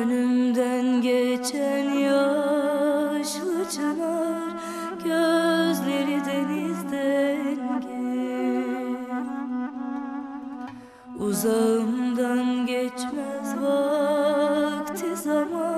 Önümden geçen yaşlı çınar Gözleri denizden gel. Uzağımdan geçmez vakti zaman.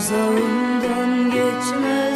uzağımdan geçmez.